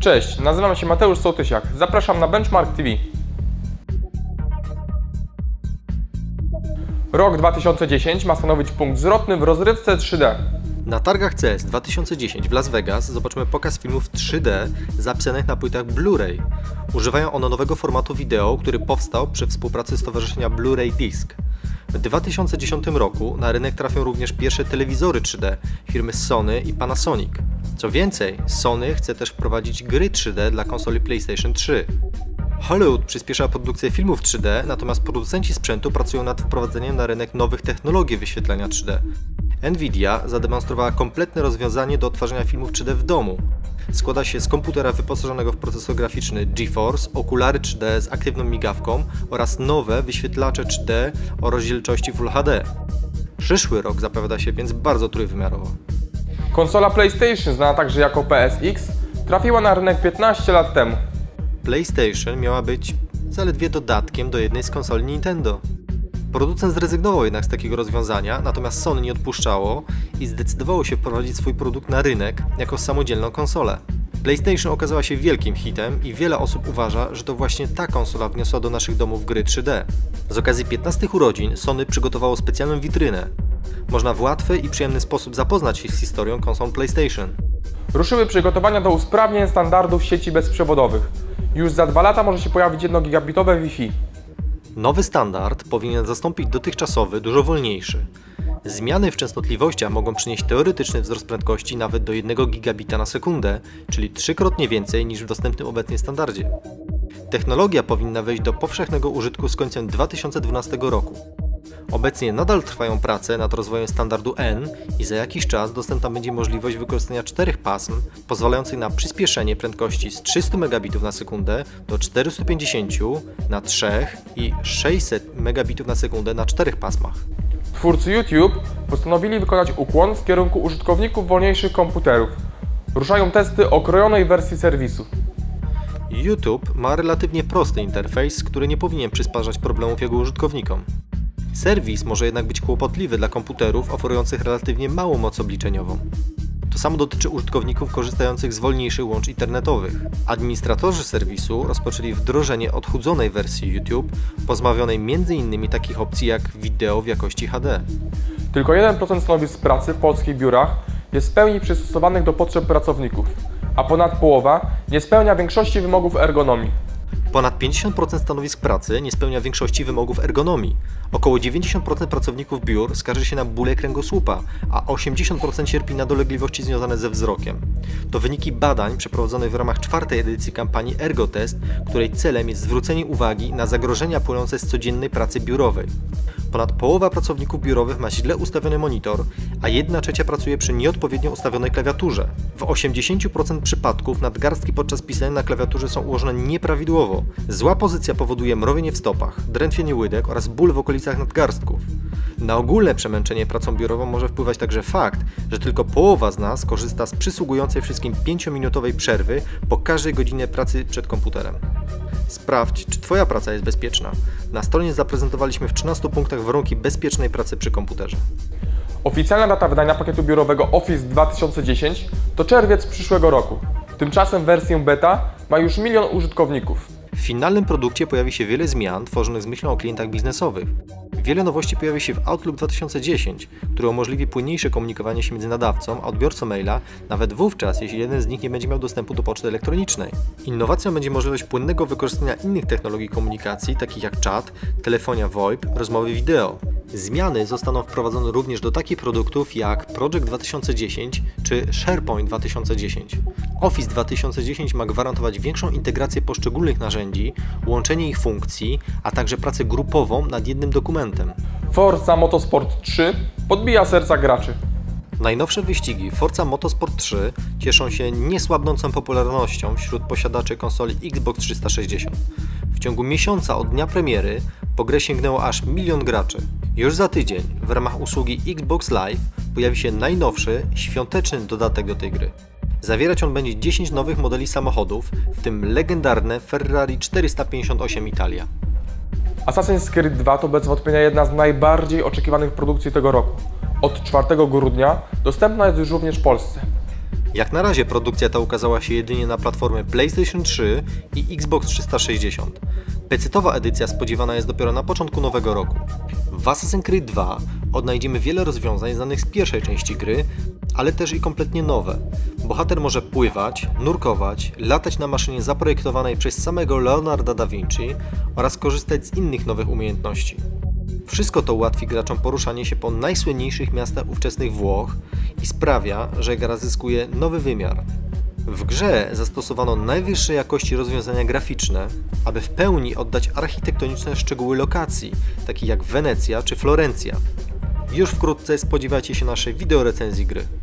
Cześć, nazywam się Mateusz Sołtysiak. Zapraszam na Benchmark TV. Rok 2010 ma stanowić punkt zwrotny w rozrywce 3D. Na targach CS 2010 w Las Vegas zobaczymy pokaz filmów 3D zapisanych na płytach Blu-ray. Używają one nowego formatu wideo, który powstał przy współpracy Stowarzyszenia Blu-ray Disc. W 2010 roku na rynek trafią również pierwsze telewizory 3D firmy Sony i Panasonic. Co więcej, Sony chce też wprowadzić gry 3D dla konsoli PlayStation 3. Hollywood przyspiesza produkcję filmów 3D, natomiast producenci sprzętu pracują nad wprowadzeniem na rynek nowych technologii wyświetlania 3D. Nvidia zademonstrowała kompletne rozwiązanie do odtwarzania filmów 3D w domu. Składa się z komputera wyposażonego w procesor graficzny GeForce, okulary 3D z aktywną migawką oraz nowe wyświetlacze 3D o rozdzielczości Full HD. Przyszły rok zapowiada się więc bardzo trójwymiarowo. Konsola PlayStation, znana także jako PSX, trafiła na rynek 15 lat temu. PlayStation miała być zaledwie dodatkiem do jednej z konsoli Nintendo. Producent zrezygnował jednak z takiego rozwiązania, natomiast Sony nie odpuszczało i zdecydowało się wprowadzić swój produkt na rynek jako samodzielną konsolę. PlayStation okazała się wielkim hitem i wiele osób uważa, że to właśnie ta konsola wniosła do naszych domów gry 3D. Z okazji 15 urodzin Sony przygotowało specjalną witrynę. Można w łatwy i przyjemny sposób zapoznać się z historią konsol PlayStation. Ruszyły przygotowania do usprawnień standardów sieci bezprzewodowych. Już za dwa lata może się pojawić 1 gigabitowe Wi-Fi. Nowy standard powinien zastąpić dotychczasowy, dużo wolniejszy. Zmiany w częstotliwościach mogą przynieść teoretyczny wzrost prędkości nawet do 1 gigabita na sekundę, czyli trzykrotnie więcej niż w dostępnym obecnie standardzie. Technologia powinna wejść do powszechnego użytku z końcem 2012 roku. Obecnie nadal trwają prace nad rozwojem standardu N i za jakiś czas dostępna będzie możliwość wykorzystania czterech pasm, pozwalających na przyspieszenie prędkości z 300 megabitów na sekundę do 450 na 3 i 600 megabitów na sekundę na czterech pasmach. Twórcy YouTube postanowili wykonać ukłon w kierunku użytkowników wolniejszych komputerów. Ruszają testy okrojonej wersji serwisu. YouTube ma relatywnie prosty interfejs, który nie powinien przysparzać problemów jego użytkownikom. Serwis może jednak być kłopotliwy dla komputerów oferujących relatywnie małą moc obliczeniową. To samo dotyczy użytkowników korzystających z wolniejszych łącz internetowych. Administratorzy serwisu rozpoczęli wdrożenie odchudzonej wersji YouTube, pozbawionej m.in. takich opcji jak wideo w jakości HD. Tylko 1% stanowisk pracy w polskich biurach jest w pełni przystosowanych do potrzeb pracowników, a ponad połowa nie spełnia większości wymogów ergonomii. Ponad 50% stanowisk pracy nie spełnia większości wymogów ergonomii. Około 90% pracowników biur skarży się na bóle kręgosłupa, a 80% cierpi na dolegliwości związane ze wzrokiem. To wyniki badań przeprowadzonych w ramach czwartej edycji kampanii ErgoTest, której celem jest zwrócenie uwagi na zagrożenia płynące z codziennej pracy biurowej. Ponad połowa pracowników biurowych ma źle ustawiony monitor, a 1 trzecia pracuje przy nieodpowiednio ustawionej klawiaturze. W 80% przypadków nadgarstki podczas pisania na klawiaturze są ułożone nieprawidłowo. Zła pozycja powoduje mrowienie w stopach, drętwienie łydek oraz ból w okolicach nadgarstków. Na ogólne przemęczenie pracą biurową może wpływać także fakt, że tylko połowa z nas korzysta z przysługującej wszystkim 5-minutowej przerwy po każdej godzinie pracy przed komputerem. Sprawdź, czy Twoja praca jest bezpieczna. Na stronie zaprezentowaliśmy w 13 punktach warunki bezpiecznej pracy przy komputerze. Oficjalna data wydania pakietu biurowego Office 2010 to czerwiec przyszłego roku. Tymczasem wersję beta ma już milion użytkowników. W finalnym produkcie pojawi się wiele zmian tworzonych z myślą o klientach biznesowych. Wiele nowości pojawi się w Outlook 2010, który umożliwi płynniejsze komunikowanie się między nadawcą a odbiorcą maila, nawet wówczas, jeśli jeden z nich nie będzie miał dostępu do poczty elektronicznej. Innowacją będzie możliwość płynnego wykorzystania innych technologii komunikacji, takich jak czat, telefonia VoIP, rozmowy wideo. Zmiany zostaną wprowadzone również do takich produktów jak Project 2010 czy SharePoint 2010. Office 2010 ma gwarantować większą integrację poszczególnych narzędzi, łączenie ich funkcji, a także pracę grupową nad jednym dokumentem. Forza Motorsport 3 podbija serca graczy. Najnowsze wyścigi Forza Motorsport 3 cieszą się niesłabnącą popularnością wśród posiadaczy konsoli Xbox 360. W ciągu miesiąca od dnia premiery po grę sięgnęło aż milion graczy. Już za tydzień w ramach usługi Xbox Live pojawi się najnowszy, świąteczny dodatek do tej gry. Zawierać on będzie 10 nowych modeli samochodów, w tym legendarne Ferrari 458 Italia. Assassin's Creed 2 to bez wątpienia jedna z najbardziej oczekiwanych produkcji tego roku. Od 4 grudnia dostępna jest już również w Polsce. Jak na razie produkcja ta ukazała się jedynie na platformie PlayStation 3 i Xbox 360. Pecetowa edycja spodziewana jest dopiero na początku nowego roku. W Assassin's Creed 2 odnajdziemy wiele rozwiązań znanych z pierwszej części gry, ale też i kompletnie nowe. Bohater może pływać, nurkować, latać na maszynie zaprojektowanej przez samego Leonarda da Vinci oraz korzystać z innych nowych umiejętności. Wszystko to ułatwi graczom poruszanie się po najsłynniejszych miastach ówczesnych Włoch i sprawia, że gra zyskuje nowy wymiar. W grze zastosowano najwyższej jakości rozwiązania graficzne, aby w pełni oddać architektoniczne szczegóły lokacji, takich jak Wenecja czy Florencja. Już wkrótce spodziewajcie się naszej wideorecenzji gry.